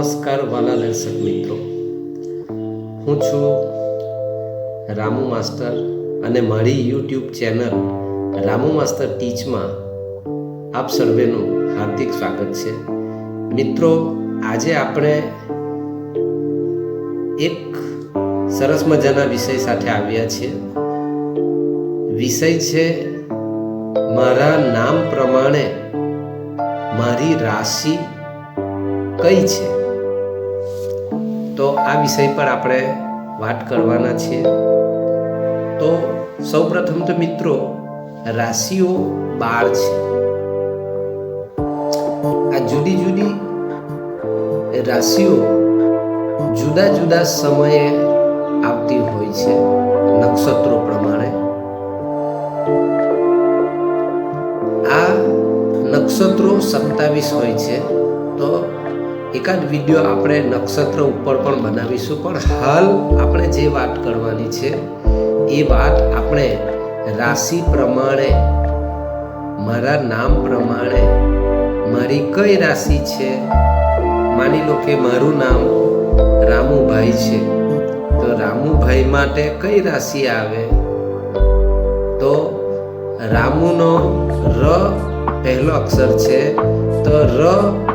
નમસ્કાર વાલા દર્શક મિત્રો. હું છું રામુ માસ્ટર અને મારી યુટ્યુબ ચેનલ રામુ માસ્ટર ટીચમાં આપ સર્વેનું હાર્દિક સ્વાગત છે. મિત્રો, આજે આપણે એક સરસ મજાના વિષય સાથે આવ્યા છીએ. વિષય છે, મારા નામ પ્રમાણે મારી રાશિ કઈ છે? તો આ વિષય પર આપણે વાત કરવાના છીએ. તો સૌપ્રથમ તો મિત્રો, રાશિઓ બાર છે. આ જુદી જુદી રાશિઓ જુદા જુદા સમયે આવતી હોય છે, નક્ષત્રો પ્રમાણે. આ નક્ષત્રો સત્તાવીસ હોય છે, તો એકાદ વીડિયો આપણે નક્ષત્ર ઉપર પણ બનાવીશું. પણ હાલ આપણે જે વાત કરવાની છે, એ વાત આપણે રાશિ પ્રમાણે, મારા નામ પ્રમાણે, મારી કઈ રાશિ છે? માની લો કે મારું નામ રામુભાઈ છે. તો રામુભાઈ માટે કઈ રાશિ આવે? તો રામુનો ર પહેલો અક્ષર છે. તો ર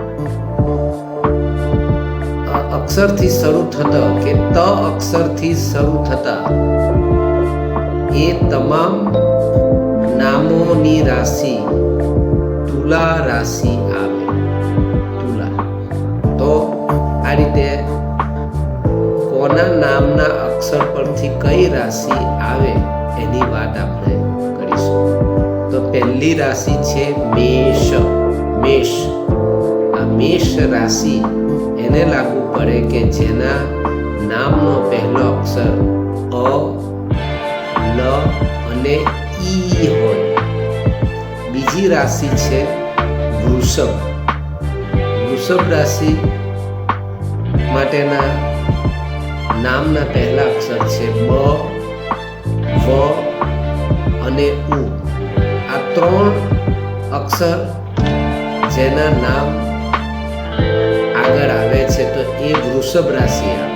અક્ષરથી શરૂ થતો કે ત અક્ષરથી શરૂ થતા. એ તમામ નામોની રાશિ તુલા રાશિ આવે. તુલા. તો આ રીતે કોના નામના અક્ષર પરથી કઈ રાશિ આવે એની વાત આપણે કરીશું. તો પહેલી રાશિ છે મેષ. મેષ. આ મેષ રાશિ એને લાગુ પડે કે જેના નામનો પહેલો અક્ષર અ, લ અને ઈ હોય. બીજી રાશિ છે વૃષભ. વૃષભ રાશિ માટેના નામના પહેલા અક્ષર છે બ, વ અને ઉ. આ ત્રણ અક્ષર જેના નામ આગળ આવે છે, તો એ વૃષભ રાશિ આવે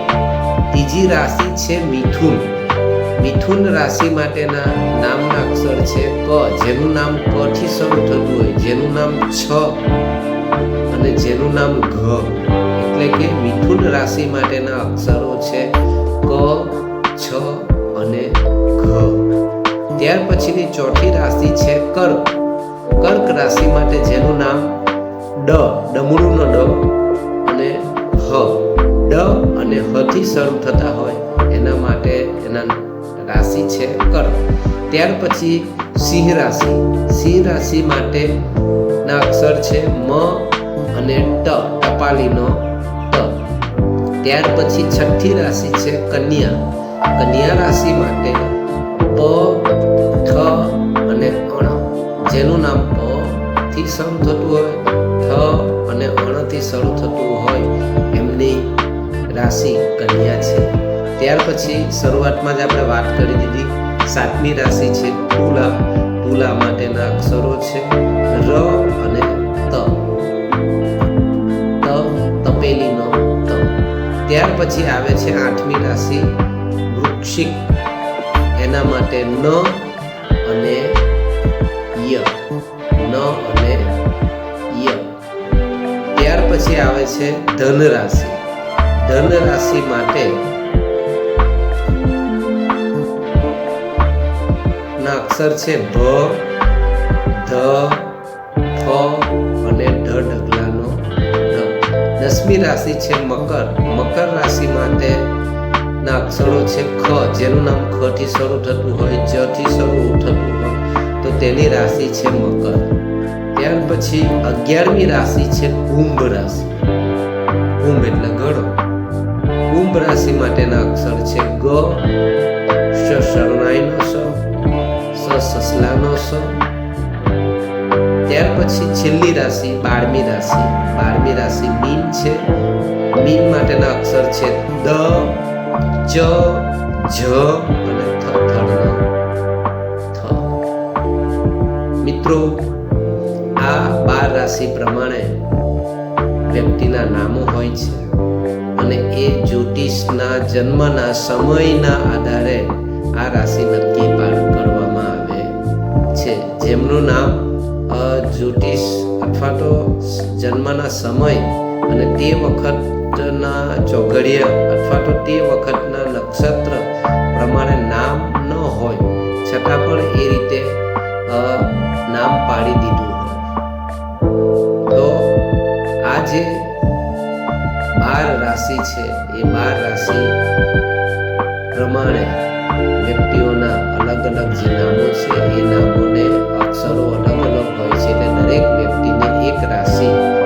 ત્રીજી રાશિ છે મિથુન. મિથુન રાશિ માટેના નામના અક્ષર છે ક જેનું નામ ક થી શરૂ થતું હોય, જેનું નામ છ અને જેનું નામ ઘ. એટલે કે મિથુન રાશિ માટેના અક્ષરો છે ક છ અને ઘ. ત્યાર પછીની ચોથી રાશિ છે કર્ક. કર્ક રાશિ માટે જેનું નામ ડ, ડમરૂનો ડ. અને હ. ડ અને હ થી શરૂ થતા હોય, એના માટે એના રાશિ છે કર્ક ત્યાર પછી સિંહ રાશિ. સિંહ રાશિ માટે ના અક્ષર છે મ અને ટ, ટપાલીનો ટ. ત્યાર પછી છઠ્ઠી રાશિ છે કન્યા. કન્યા રાશિ માટે પ ઠ અને અણ. જેનું નામ પ થી શરૂ થતું હોય, થ અને શરૂ થતું હોય એમની રાશિ કન્યા છે. ત્યાર પછી શરૂઆતમાં જ આપણે વાત કરી દીધી, સાતમી રાશિ છે તુલા. તુલા માટેના અક્ષરો છે ર અને ત. ત તપેલીનો ત. ત્યાર પછી આવે છે આઠમી રાશિ વૃક્ષિક. એના માટે ન અને ય. ન અને પછી આવે છે ધન રાશિ ધન રાશિ માટે ના અક્ષર છે ભ, ધ, ફ અને ઢ ઢગલાનો દસમી રાશિ છે મકર. મકર રાશિ માટે ના અક્ષરો છે ખ, જેનું નામ ખ થી શરૂ થતું હોય, જ થી શરૂ થતું હોય, તો તેની રાશિ છે મકર. ત્યાર પછી અગિયારમી રાશિ છે કુંભ રાશિ. કુંભ એટલે ગળો કુંભ રાશિ માટેના અક્ષર છે ગ શરણાઈનો સ સસલાનો સ. ત્યાર પછી છેલ્લી રાશિ બારમી રાશિ. બારમી રાશિ મીન છે. મીન માટેના અક્ષર છે દ ચ જ અને થ થ. મિત્રો આ બાર રાશિ પ્રમાણે વ્યક્તિના નામો હોય છે. અને એ જ્યોતિષના જન્મના સમયના આધારે આ રાશિ નક્કી કરવામાં આવે છે. જેમનું નામ જ્યોતિષ અથવા તો જન્મના સમય અને તે વખતના ચોઘડિયા અથવા તો તે વખતના નક્ષત્ર પ્રમાણે નામ ન હોય. છતાં પણ એ રીતે નામ પાડી દીધું. તો આ જે બાર રાશિ છે. એ બાર રાશિ પ્રમાણે વ્યક્તિઓના અલગ અલગ જે નામો છે, એ નામોને અક્ષરો અલગ અલગ હોય છે. એટલે દરેક વ્યક્તિને એક રાશિ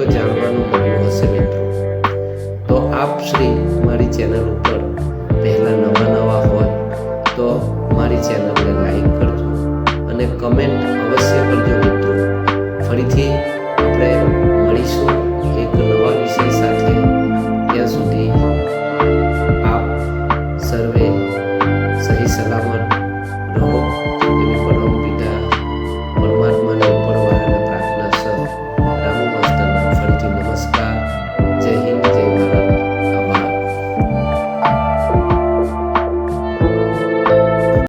તો જાણવાનું મળ્યું હશે મિત્રો. તો આપ શ્રી મારી ચેનલ ઉપર પહેલાં નવા નવા હોય, તો મારી ચેનલને લાઈક કરજો અને કમેન્ટ અવશ્ય કરજો મિત્રો. ફરીથી આપણે મળીશું.